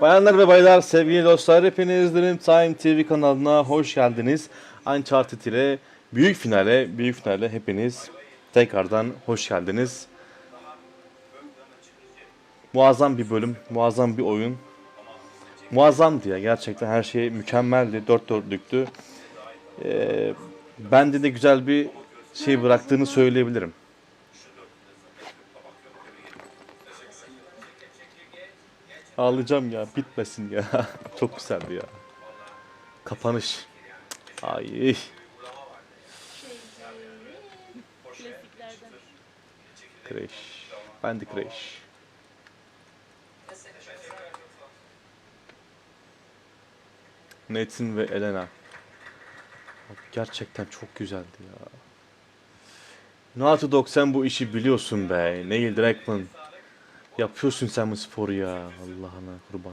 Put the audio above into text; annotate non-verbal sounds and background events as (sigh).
Bayanlar ve baylar, sevgili dostlar, hepiniz Dream Time TV kanalına hoş geldiniz. Uncharted ile büyük finale, büyük finale hepiniz tekrardan hoş geldiniz. Muazzam bir bölüm, muazzam bir oyun. Muazzamdı ya gerçekten her şey mükemmeldi, dört dörtlüktü. Ee, bende de güzel bir şey bıraktığını söyleyebilirim. Ağlayacağım ya bitmesin ya. (laughs) Çok güzeldi ya. Kapanış. Ay. Crash. Ben de Crash. Nathan ve Elena. Gerçekten çok güzeldi ya. Naughty Dog sen bu işi biliyorsun be. Neil Druckmann. Yapıyorsun sen bu sporu ya. Allah'ına kurban.